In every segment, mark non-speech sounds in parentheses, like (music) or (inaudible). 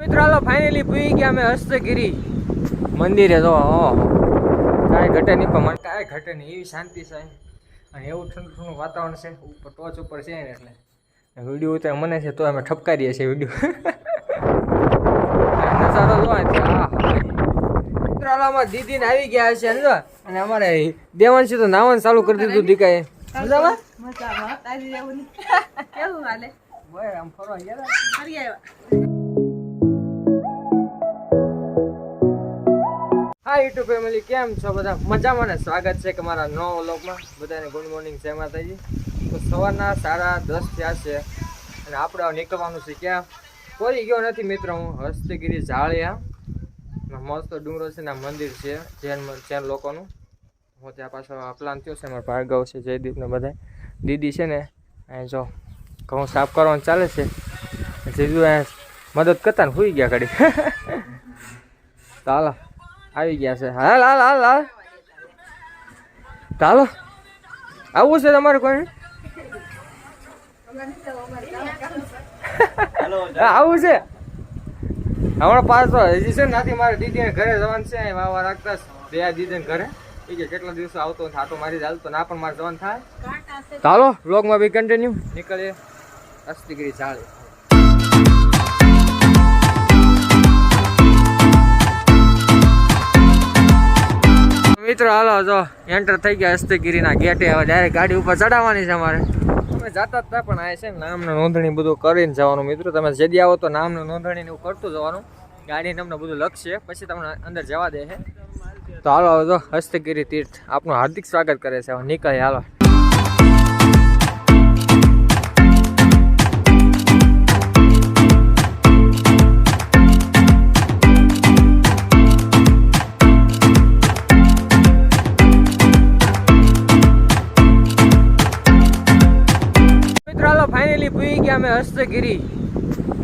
મિત્રો હાલો ફાઇનલી પૂરી ગયા અમે હસ્તગીરી. મંદિરે તો કાંઈ ઘટે નહીં પણ મને કાંઈ ઘટે નહીં. એવી શાંતિ છે અને એવું ઠંડુ ઠંડુ વાતાવરણ છે. ઉપર ટોચ ઉપર છે ને એટલે. વીડિયો ઉતરે મને છે તો અમે ઠપકારીએ છીએ વીડિયો. નજારો જો અમારા દીદીને આવી ગયા છે ને અને અમારે દેવાંશી તો નાવન ચાલુ કરી દીધું દીકાએ. મજામાં? મજામાં. કેવું હાલે? આમ ફરવા ગયા ફરી આવ્યા. હા યુટ્યુબ ફેમિલી કેમ છો બધા? મજામાં ને? સ્વાગત છે કે મારા નવ વ્લોગમાં. બધાને ગુડ મોર્નિંગ જય માતાજી. તો સવારના સાડા દસ થયા છે અને આપણે નીકળવાનું છે ક્યાં? કોઈ ગયો નથી મિત્રો હું. હસ્તગીરી ઝાળિયા. મસ્ત ડુંગરો છે ને મંદિર છે, જૈન જૈન લોકોનું. હું ત્યાં પાછો પ્લાન થયો છે, મારા ભાર્ગવ છે જયદીપને બધા દીદી છે ને, અહીં જો, ઘઉં સાફ કરવાનું ચાલે છે. જીજુ અહીંયા મદદ કરતા ને સુઈ ગયા ઘડી (laughs) હાલો. આવી ગયા છે. હાલ હાલ હાલ હાલ. ચાલો. આવું છે તમારે કોઈ? હા, (laughs) આવું છે? હમણાં પાછો હજી છે નથી નાથી મારે દીદીને ઘરે જવાનું છે. અહીં વાવા રાખતા બે દીદીને ઘરે. એ કે કેટલા દિવસો આવતો હોય થાતો મારી ચાલતો ના પણ મારે જવાનું થાય. ચાલો બ્લોગમાં બી કન્ટિન્યુ નીકળીએ. અસ્તિગીરી ચાલે. મિત્રો, હાલો, જો એન્ટર થઈ ગયા હસ્તગીરીના ગેટે. હવે ડાયરેક્ટ ગાડી ઉપર ચડાવવાની છે અમારે. અમે જતા હતા પણ આ છે ને નામનું નોંધણી બધું કરીને જવાનું મિત્રો. તમે જેદી આવો તો નામનું નોંધણી એવું કરતું જવાનું. ગાડી તમને બધું લખશે. પછી તમને અંદર જવા દે છે. તો હાલો, હવે જો, હસ્તગીરી તીર્થ. આપનું હાર્દિક સ્વાગત કરે છે. હવે નીકળે હાલો. ફાઇનલી પૂઈ ગયા અમે હસ્તગીરી.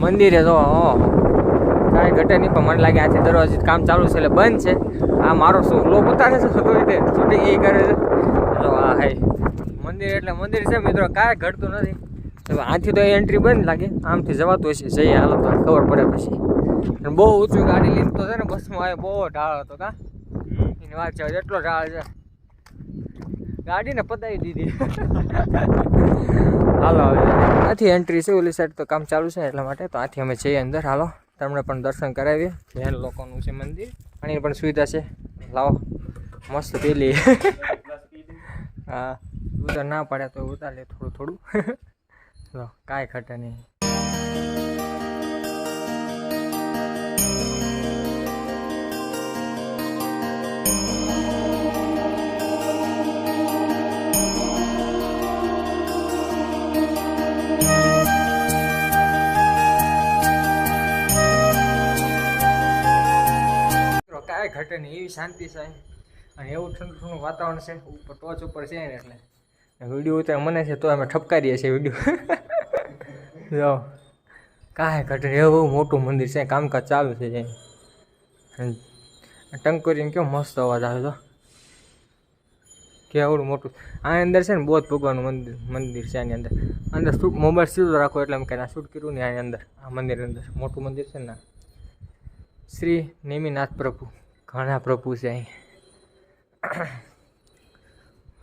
મંદિરે તો કાંઈ ઘટે નહીં, પણ મને લાગે આથી દરવાજે કામ ચાલુ છે એટલે બંધ છે. આ મારો શું લોક ઉતારે છે તો રીતે? છૂટી ગઈ કરે છે. તો આ હાઈ મંદિર એટલે મંદિર છે મિત્રો, કાંઈ ઘટતું નથી. તો આથી તો એન્ટ્રી બંધ લાગે. આમથી જવાતું હશે, જઈએ હાલો તો, ખબર પડે પછી. બહુ ઊંચું ગાડી લઈને તો છે ને, બસમાં આવે બહુ ઢાળ હતો કા? એની વાત છે, એટલો ઢાળ છે. ગાડીને પતાવી દીધી. હાલો હવે. આથી એન્ટ્રી છે, ઓલી સાઈડ તો કામ ચાલુ છે એટલા માટે. તો આથી અમે જઈએ અંદર. હાલો, તમને પણ દર્શન કરાવીએ. જૈન લોકોનું છે મંદિર. પાણીની પણ સુવિધા છે. લાવો. મસ્ત પેલી. હા. ઉતાર ના પડે તો ઉતાર લે થોડું થોડું. (laughs) કાંઈ ખટે નહીં. કાંઈ ઘટે નહીં, એવી શાંતિ છે. અને એવું ઠંડુ ઠંડુ વાતાવરણ છે, ઉપર ટોચ ઉપર છે એટલે. વીડિયો ઉતાર મને છે તો અમે ઠપકારીએ છીએ વીડિયો. જો. કાંઈ ઘટે એવું મોટું મંદિર છે, કામકાજ ચાલુ છે ટંકોરીને કેવો મસ્ત અવાજ આવે તો કેવડું મોટું. આની અંદર છે ને બૌદ્ધ ભગવાનનું મંદિર મંદિર છે આની અંદર. અંદર શૂટ મોબાઈલ સીધો રાખો એટલે એમ કે ના, શૂટ કર્યું ને આની અંદર, આ મંદિરની અંદર. મોટું મંદિર છે ને શ્રી નેમિનાથ પ્રભુ. ઘણા પ્રભુ છે અહીં.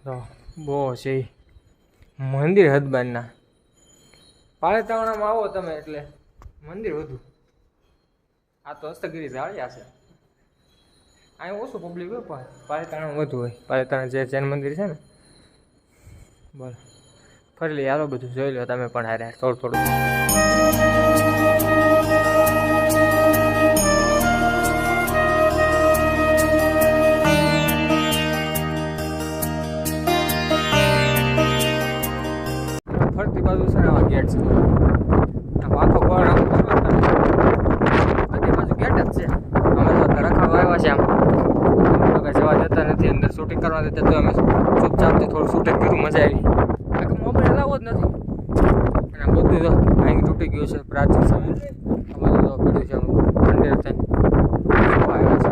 તો બહુ છે. મંદિર હદબાનના. પાળેતાવણામાં આવો તમે એટલે. મંદિર વધુ. આ તો હસ્તગીરી જાળ્યા છે. અહીં ઓછું પબ્લિક હોય પણ પાળેતાણા વધુ હોય. પાળેતાણા જે જૈન મંદિર છે ને. બોલો ફરી લઈ હાલો બધું. જોઈ લો તમે પણ હારે. થોડું થોડું. ફરતી બાજુ છે ને આવા ગેટ છે. આમ આખો ગોળ આમ ગેટ જ છે. અમે તો રખાવા આવ્યા છે આમ. જવા જતા નથી, અંદર શૂટિંગ કરવા દેતા તો અમે ચૂપચાપથી થોડું શૂટિંગ કર્યું, મજા આવી. બાકી મોબાઈલ અલાવો જ નથી. અને બધું તો ભાંગ તૂટી ગયું છે, પ્રાચીન સમય. બધું તો કર્યું છે ખંડેર થઈને. આવ્યા છે?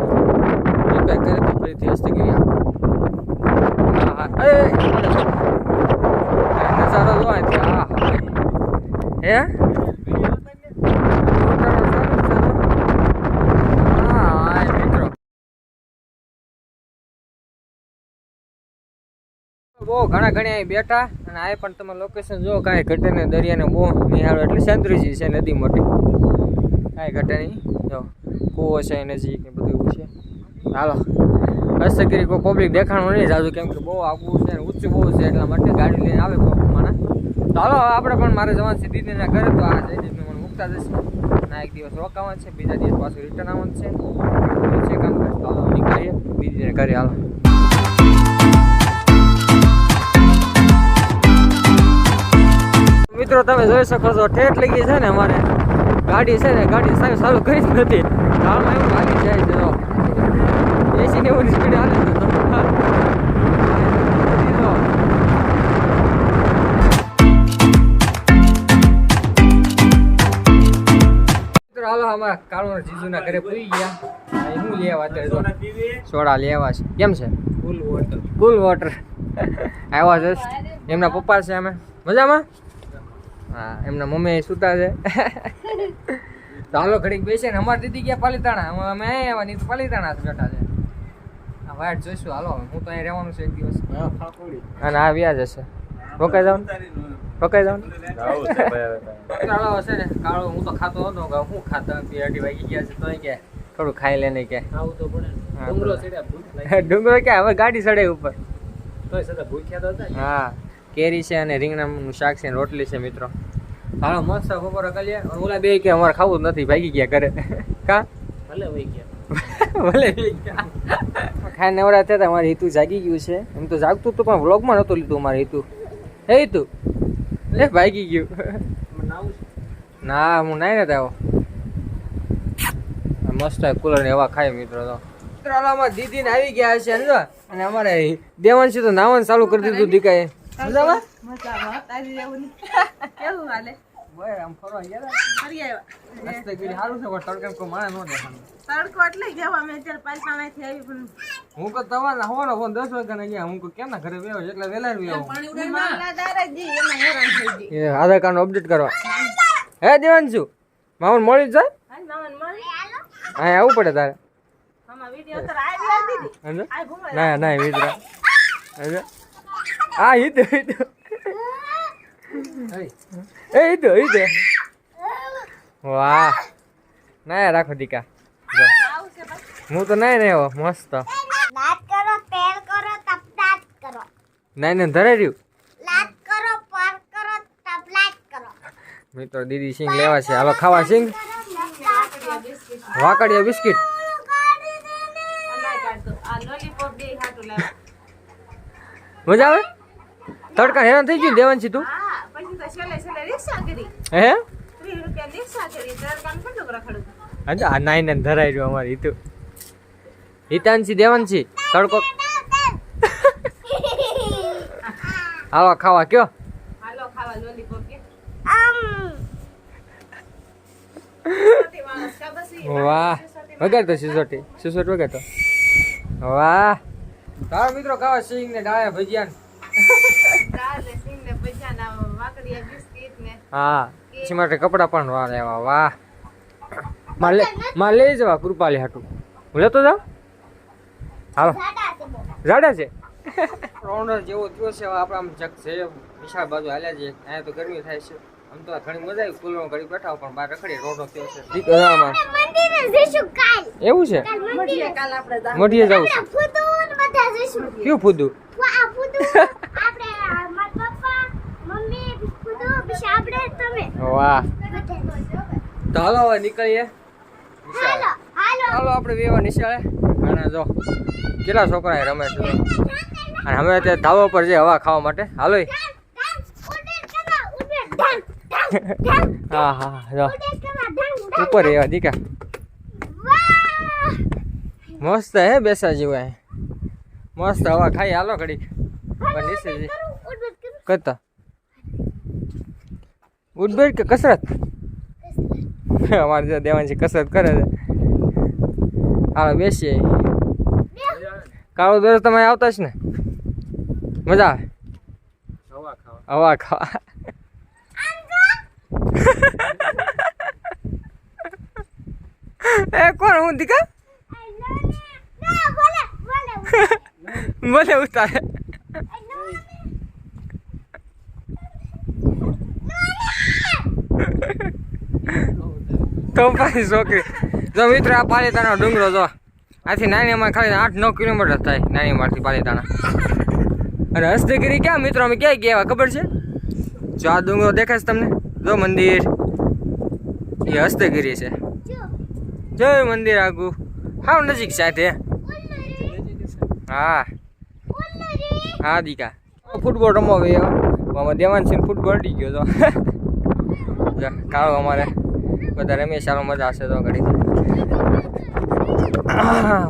રિપેર કરી તો ફરીથી હસ્તગીરી. હા હા. એ જોવાય છે હા. બહુ ઘણા ઘણી અહીં બેઠા અને આ પણ તમે લોકેશન જો કાંઈ ઘટે નહીં, દરિયાને બહુ નિહાળો. એટલે સંતરીજી છે નદી મોટી. કાંઈ ઘટે નહીં. જો, કુવો છે નજીક ને બધું એવું છે. હાલો. હસ્તે કરી કોઈ પબ્લિક દેખાણું નહીં, જાજુ કેમ કે બહુ આગવું છે ઊંચું બહુ છે, એટલા માટે ગાડી લઈને આવે કોઈ માણા તો હાલો આપણે પણ મારે જવાનું છે દીદીના ઘરે, તો આ જયદીપને મને મૂકતા જશે ના, એક દિવસ રોકાવાનું છે, બીજા દિવસ પાછું રિટર્ન આવવાનું છે. છે કામ તો હાલો, નીકળીએ. દીદીને ઘરે, હાલો. મિત્રો, તમે જોઈ શકો છો, ઠેઠ લગી છે ને અમારે. ગાડી છે ને, ગાડી સાહેબ ચાલુ કરી જ નથી. હાલમાં એવું લાગી જાય છે એસી સ્પીડ હાલે અમારા કાળો જીજુના ઘરે પૂરી ગયા. હું લેવા અત્યારે. સોડા લેવા છે. કેમ છે? કુલ વોટર આવ્યા જસ્ટ એમના પપ્પા છે અમે. મજામાં? હા એમના મમ્મી સુતા છે. તો હાલો ઘડીક બેસે ને અમારી દીદી ગયા પાલીતાણા. અમે અહીંયા આવ્યા નહીં તો પાલીતાણા બેઠા છે. આ વાઈટ જોઈશું. હાલો હું તો અહીં રહેવાનું છે એક દિવસ. અને આ વ્યાજ હશે રોકાઈ જાવ રોકાઈ જાવ કાળો હશે ને કાળો હું તો ખાતો હતો કે હું ખાતા? બે અઢી વાગી ગયા છે તો કે થોડું ખાઈ લે નહીં કે. પડે (laughs) ડુંગરો ક્યાં? હવે ગાડી ચડે ઉપર. હા કેરી છે અને રીંગણાનું શાક છે રોટલી છે મિત્રો. હાલો મસ્ત બપોરે કરીએ. ઓલા બે કે અમારે ખાવું જ નથી ભાગી ગયા ઘરે. (laughs) કા? ભલે વહી ગયા. (laughs) ખાઈ નવરા થયા હતા મારે હિતુ જાગી ગયું છે. એમ તો જાગતું હતું પણ વ્લોગમાં નહોતું લીધું મારે હિતુ. હે હિતુ? લે ભાગી ગયું. ના હું નાઈ ને આવ્યો આ મસ્ત કુલર ને એવા ખાય મિત્રો તો. અમારા દીદી આવી ગયા છે સમજો? અને અમારે દેવાંશી તો નાવન ચાલુ કરી દીધું દીકાએ. મજામાં? મજામાં. તારી (laughs) કેવું હાલે? આમ ફરવા ગયા ફરી આવ્યા. રસ્તે ગીરી સારું છે પણ તડકે કોઈ માણસ નો દેખાણ તડકો એટલે ગયા અમે અત્યારે પાલસાણાથી આવી પણ હું તો તમારા હોવાનો ફોન દસ વાગ્યા ગયા હું કેમ ના ઘરે બેહો? એટલે વેલા એમાં હેરાન થઈ ગઈ એ આધાર કાર્ડ અપડેટ કરવા. હે દેવાંશુ મામન મળી જાય? હા મામન મળી. હા પડે તારે. આમાં વીડિયો તો આવી આવી દીધી. સમજો આ ઘુમાય ના ના સમજો હા હિત તો ઈ તો એ ઈ તો ઈ દે. વાહ. ના રાખો દીકા. છે હું તો નહીં રહ્યો મસ્ત. લાત કરો પેર કરો તપ દાંત કરો. નાઈ ને ધરાઈ રહ્યું? લાત કરો પર કરો તપ લાત કરો મિત્રો દીદી સિંગ લેવા છે. હવે ખાવા સિંગ. વાકડિયા બિસ્કિટ. મજા આવે? તડકા હેરાન થઈ ગયું દેવાન દેવાંશી તું હા પછી તો છેલ્લે છેલ્લે રિક્ષા કરી હે ત્રીસ રૂપિયા રિક્ષા કરી તડકાનું કેટલું રખડું આજે આ નાઈ ને ધરાઈ રહ્યું અમારે હિતુ. હિતાંશી દેવાંશી તડકો. (laughs) આવા ખાવા કયો? હાલો ખાવા લોલીપોપ કે. આમ. સિસોટી વાહ. સિસોટી સિસોટ. વગાડતો. વાહ. તારો મિત્રો ખાવા સિંગ ને ડાળા ભજીયા ને. દાળ સિંગ ને ભજીયા ના વાકડિયા બિસ્કિટ ને. હા. પછી માટે કપડા પણ વાહ લેવા વાહ. માં લે માં લઈ જવા કૃપાલી હાટું. હું લેતો જાઉં? હાલો. જાડા છે. રાઉન્ડર જેવો થયો છે આપણા આમ જગ છે વિશાળ બાજુ હાલ્યા છે. અહીંયા તો ગરમી થાય છે. આમ તો ઘણી મજા આવી કુલર ઘડી બેઠા પણ બહાર રખડી રોડો થયો છે. દીકરો આમાં મંદિરે જઈશું કાલ. એવું છે? કાલ મંદિરે. મળીએ કાલ આપણે જાવ મઢીએ જવું છે. કયું ફૂદું આ ફૂદું આપણે મારા પપ્પા મમ્મી ફૂદું પછી આપણે તમે. વાહ. તો હાલો હવે નીકળીએ. હાલો આપણે વેવા નિશાળે. અને જો કેટલા છોકરા રમે છે. અને અમે તે ધાબા પર જઈએ હવા ખાવા માટે. હાલો. હા હા જો. ઉપર એવા દીકા. મસ્ત હે બેસા જેવું મસ્ત હવા ખાઈ. હાલો ઘડીક. પણ નીચે કરતા ઉઠબેઠ કે કસરત અમારે જો દેવાંશી કસરત કરે છે હાલો બેસીએ કાળો દરરોજ તમે આવતા જ ને મજા આવે હવા ખાવા એ કોણ હું દીકા ના બોલે બોલે મને ઉતારે તોફાની છોકરી જો મિત્રો આ પાલીતાણા ડુંગરો જો, આથી નાની અમારે ખાલી આઠ નવ કિલોમીટર થાય નાનીમાંથી પાલીતાણા. અને હસ્તગીરી ક્યાં મિત્રો, અમે ક્યાંય ગયા ખબર છે? જો આ ડુંગરો દેખાય તમને? જો મંદિર. એ હસ્તગીરી છે. જો મંદિર આગું. હા નજીક સાથે હા. હા. દીકા. ફૂટબોલ રમવા ગયો. મામા દેવાનસિંહ ફૂટબોલ ડી ગયો તો. (laughs) કાળો અમારે. બધા રમે સારો મજા આવશે તો ઘડી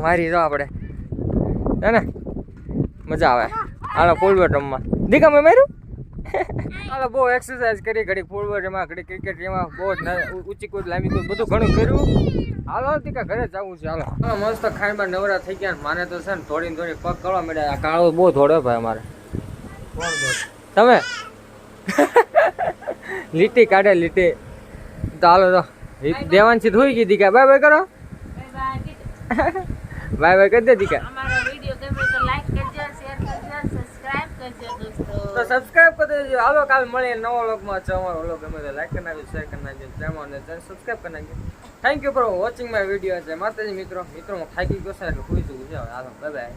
મારી દો આપણે. હે ને? મજા આવે. હાલો ફૂટબોલ રમવા. દીકા મેં માર્યું? હાલો બહુ એક્સરસાઇઝ કરી ઘડી ફૂટબોલ રમવા ઘડી ક્રિકેટ રમવા. બહુ ઊંચી કૂદ લાંબી કૂદ બધું ઘણું કર્યું. હાલો દીકા ઘરે જવું છે હાલો. હાલો મસ્ત ખાઈમાં નવરા થઈ ગયા મને તો છે ને થોડી થોડી પગ કરવા મળ્યા આ કાળો બહુ થોડો ભાઈ અમારે. તમે? (laughs) લીટી કાઢે લીટી. તો હાલો તો. દેવાંશી ધોઈ ગઈ દીકા. બાય બાય કરો. બાય બાય કરી દે દીકા. તો સબસ્ક્રાઇબ કરી દેજો. હાલો કાલે મળીએ નવો લોકમાં છે અમારો વ્લોગ ગમે તો લાઈક કરી નાખજો શેર કરી નાખજો ચેનલ ને સબસ્ક્રાઇબ કરી નાખજો. Thank you for watching my video છે માતાજી મિત્રો. મિત્રો હું થાકી ગયો છે એટલે ખુશ છું. હાલો બાય બાય